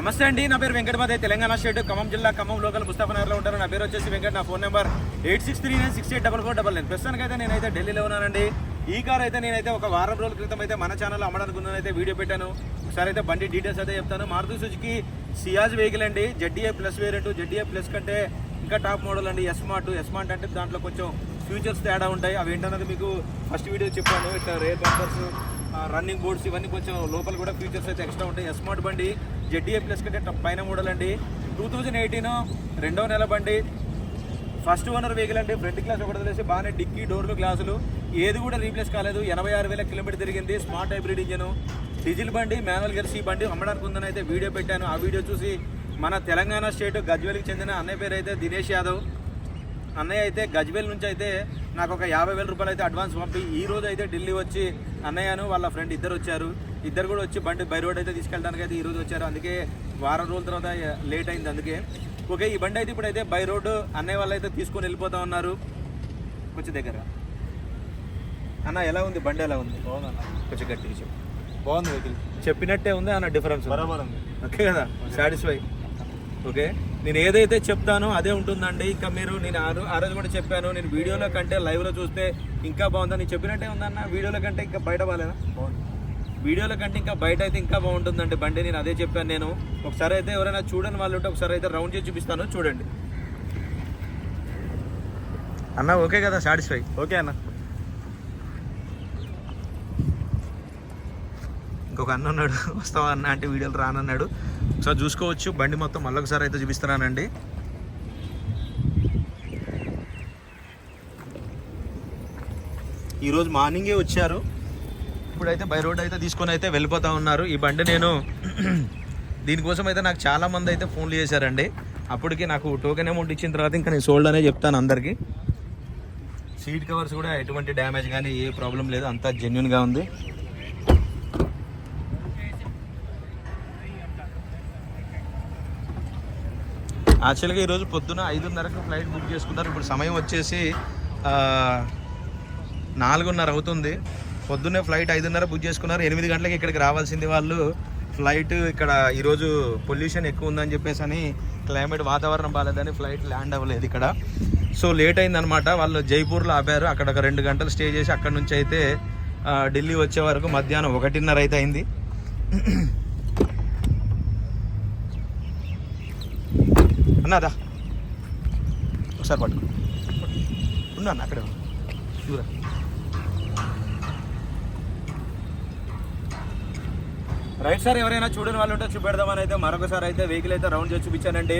నమస్తే అండి నా పేరు వెంకటమాదే తెలంగాణ స్టేట్ ఖమ్మం జిల్లా ఖమ్మం లోకల్ ముస్తాఫనగర్లో ఉంటారు నా పేరు వచ్చేసి వెంకట నా phone number eight six three nine six eight double four double nine. ప్రస్తుతానికి అయితే నేనైతే ఢిల్లీలో ఉన్నానండి. ఈ కార్ అయితే నేనైతే ఒక వారం రోజుల క్రితం అయితే మన ఛానల్ అమ్మడానికి అయితే వీడియో పెట్టాను. ఒకసారి అయితే బండి డీటెయిల్స్ అయితే చెప్తాను. మారుతి సుజుకి సియాజ్ వెహికల్ అండి. ZDA plus variant ZDA plus కంటే ఇంకా టాప్ మోడల్ అండి. ఎస్మార్ట్ ఎస్మార్ట్ అంటే దాంట్లో కొంచెం ఫ్యూచర్స్ తేడా ఉంటాయి. అవి ఏంటన్నది మీకు ఫస్ట్ వీడియో చెప్పాను. ఇట్లా రేర్ బంపర్స్ రన్నింగ్ బోర్డ్స్ ఇవన్నీ కొంచెం లోపల కూడా ఫీచర్స్ అయితే ఎక్స్ట్రా ఉంటాయి. ఎస్మార్ట్ బండి జెడ్డీఏ ప్లస్ కంటే పైన మోడల్ అండి టూ థౌజండ్ ఎయిటీన్ రెండవ నెల బండి. ఫస్ట్ ఓనర్ వెహికల్ అండి. ఫ్రంట్ గ్లాస్ ఒకటి తెలిసి బాగానే డిక్కీ డోర్లు గ్లాసులు. ఏది కూడా రీప్లేస్ కాలేదు. ఎనభై ఆరు వేల కిలోమీటర్ తిరిగింది. స్మార్ట్ హైబ్రిడ్ ఇంజన్ డీజిల్ బండి మాన్యువల్ గెర్సి ఈ బండి. అమ్మడానికి ఉందని అయితే వీడియో పెట్టాను. ఆ వీడియో చూసి మన తెలంగాణ స్టేట్ గజ్వేల్కి చెందిన అన్నయ్య పేరు అయితే దినేష్ యాదవ్. అన్నయ్య అయితే గజ్వేల్ నుంచి అయితే నాకు ఒక యాభై వేల రూపాయలు అయితే అడ్వాన్స్ పంపి ఈ రోజు అయితే ఢిల్లీ వచ్చి అన్నయ్యను వాళ్ళ ఫ్రెండ్ ఇద్దరు వచ్చారు. ఇద్దరు కూడా వచ్చి బండి బై రోడ్ అయితే తీసుకెళ్ళడానికి అయితే ఈ రోజు వచ్చారు. అందుకే వారం రోజుల తర్వాత లేట్ అయింది అందుకే. ఓకే ఈ బండి అయితే ఇప్పుడైతే బై రోడ్ అన్నయ్య వాళ్ళు అయితే తీసుకొని వెళ్ళిపోతా ఉన్నారు. కొంచెం దగ్గర. అన్న ఎలా ఉంది? బండి ఎలా ఉంది? బాగుందన్న కొంచెం గట్టిగా చెప్పు. బాగుంది వెహికల్. చెప్పినట్టే ఉంది? అన్న డిఫరెన్స్ బరాబర్ ఉంది. ఓకే కదా? Satisfy okay. నేను ఏదైతే చెప్తానో అదే ఉంటుందండి. ఇంకా మీరు నేను ఆ రోజు కూడా చెప్పాను. నేను వీడియోలో కంటే లైవ్లో చూస్తే ఇంకా బాగుందని నేను చెప్పినట్టే ఉందన్న? వీడియోలో కంటే ఇంకా బయట బాగాలేదా? బాగుంది. వీడియోలో కంటే ఇంకా బయట అయితే ఇంకా బాగుంటుందండి. బండి నేను అదే చెప్పాను నేను. ఒకసారి అయితే ఎవరైనా చూడని వాళ్ళు ఉంటే ఒకసారి అయితే రౌండ్ చేసి చూపిస్తాను. చూడండి. అన్న ఓకే కదా? సాటిస్ఫై. ఓకే అన్న. ఇంకొక అన్న ఉన్నాడు. వస్తావా అన్న? అంటే వీడియోలు రానన్నాడు. ఒకసారి చూసుకోవచ్చు. బండి మొత్తం మళ్ళొకసారి అయితే చూపిస్తున్నానండి. ఈరోజు మార్నింగే వచ్చారు. ఇప్పుడైతే బై రోడ్ అయితే తీసుకొని అయితే వెళ్ళిపోతా ఉన్నారు. ఈ బండి నేను దీనికోసం అయితే నాకు చాలా మంది అయితే ఫోన్లు చేశారండి. అప్పటికి నాకు టోకెన్ అమౌంట్ ఇచ్చిన తర్వాత ఇంకా నేను సోల్డ్ అనే చెప్తాను అందరికీ. సీట్ కవర్స్ కూడా ఎటువంటి డ్యామేజ్ కానీ ఏ ప్రాబ్లం లేదు. అంతా జెన్యున్గా ఉంది. యాక్చువల్గా ఈరోజు పొద్దున ఐదున్నరకు ఫ్లైట్ బుక్ చేసుకున్నారు ఇప్పుడు సమయం వచ్చేసి నాలుగున్నర అవుతుంది. పొద్దున్నే ఫ్లైట్ ఐదున్నర బుక్ చేసుకున్నారు. ఎనిమిది గంటలకు ఇక్కడికి రావాల్సింది వాళ్ళు. ఫ్లైట్ ఇక్కడ ఈరోజు పొల్యూషన్ ఎక్కువ ఉందని చెప్పేసి అని క్లైమేట్ వాతావరణం బాగాలేదని ఫ్లైట్ ల్యాండ్ అవ్వలేదు ఇక్కడ. సో లేట్ అయిందనమాట వాళ్ళు జైపూర్లో ఆపారు. అక్కడ ఒక రెండు గంటలు స్టే చేసి అక్కడ నుంచి అయితే ఢిల్లీ వచ్చే వరకు మధ్యాహ్నం ఒకటిన్నర అయితే అయింది. అన్నదా ఒకసారి పట్టుకో. ఉన్నా అక్కడే చూడ రైట్ సార్ ఎవరైనా చూడని వాళ్ళు ఉంటే చూపెడదామని అయితే మరొకసారి అయితే వెహికల్ అయితే రౌండ్ చేసి చూపించానండి.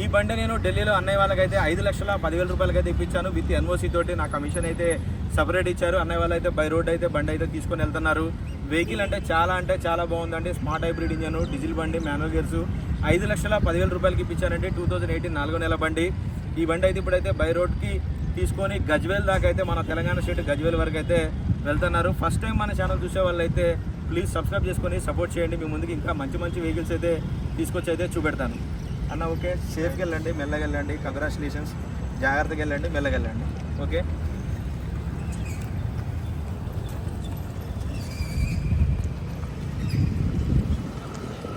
ఈ బండి నేను ఢిల్లీలో అన్నయ్య వాళ్ళకైతే ఐదు లక్షల పదివేల రూపాయలకైతే ఇప్పించాను. విత్ ఎన్ఓసీ తోటి నా కమిషన్ అయితే సపరేట్ ఇచ్చారు. అన్నయ్య వాళ్ళు అయితే బై రోడ్ అయితే బండి అయితే తీసుకొని వెళ్తున్నారు. వెహికల్ అంటే చాలా అంటే చాలా బాగుందండి. స్మార్ట్ హైబ్రిడ్ ఇంజన్ డీజిల్ బండి మాన్యువల్ గేర్స్. ఐదు లక్షల పదివేల రూపాయలకి ఇప్పించానండి. టూ థౌజండ్ ఎయిటీన్ నాలుగో నెల బండి. ఈ బండి అయితే ఇప్పుడైతే బై రోడ్కి తీసుకొని గజ్వేల్ దాకా అయితే మన తెలంగాణ స్టేట్ గజ్వేల్ వరకు అయితే వెళ్తున్నారు. ఫస్ట్ టైం మన ఛానల్ చూసే వాళ్ళు అయితే ప్లీజ్ సబ్స్క్రైబ్ చేసుకొని సపోర్ట్ చేయండి. మీ ముందుకు ఇంకా మంచి మంచి వెహికల్స్ అయితే తీసుకొచ్చి అయితే చూపెడతాను. అన్న ఓకే. సేఫ్గా వెళ్ళండి మెల్లగా వెళ్ళండి. కంగ్రాచులేషన్స్ జాగ్రత్తగా వెళ్ళండి మెల్లగా వెళ్ళండి. ఓకే.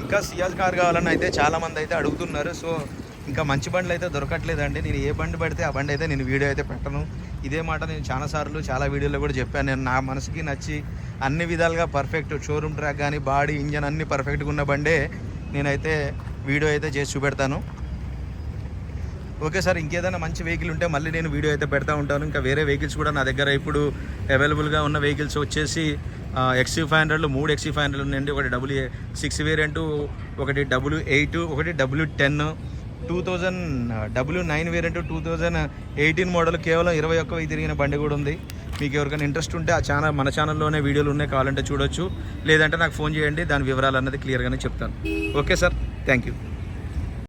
ఇంకా సియాజ్ కార్ కావాలని అయితే చాలామంది అయితే అడుగుతున్నారు. సో ఇంకా మంచి బండ్లు అయితే దొరకట్లేదండి. నేను ఏ బండి పడితే ఆ బండి అయితే నేను వీడియో అయితే పెట్టను. ఇదే మాట నేను చాలా సార్లు చాలా వీడియోలో కూడా చెప్పాను. నేను నా మనసుకి నచ్చి అన్ని విధాలుగా పర్ఫెక్ట్ షోరూమ్ ట్రాక్ కానీ బాడీ ఇంజన్ అన్నీ పర్ఫెక్ట్గా ఉన్న బండే నేనైతే వీడియో అయితే చేసి చూపెడతాను. ఓకే సార్ ఇంకేదైనా మంచి వెహికల్ ఉంటే మళ్ళీ నేను వీడియో అయితే పెడతా ఉంటాను. ఇంకా వేరే వెహికల్స్ కూడా నా దగ్గర ఇప్పుడు అవైలబుల్గా ఉన్న వెహికల్స్ వచ్చేసి ఎక్సీ ఫైవ్ హండ్రెడ్లు మూడు ఎక్సీ ఫైవ్ హండ్రెడ్ ఉన్నాయండి. ఒకటి డబ్ల్యూ సిక్స్ వేరియంట్ ఒకటి డబ్ల్యూ ఎయిట్ ఒకటి W ten two thousand W nine variant two thousand eighteen model కేవలం ఇరవై ఒక్క వెయ్యి తిరిగిన బండి కూడా ఉంది. మీకు ఎవరికైనా ఇంట్రెస్ట్ ఉంటే ఆ ఛానల్ మన ఛానల్లోనే వీడియోలు ఉన్నాయి కావాలంటే చూడొచ్చు. లేదంటే నాకు ఫోన్ చేయండి దాని వివరాలు అన్నది క్లియర్గానే చెప్తాను. Okay sir thank you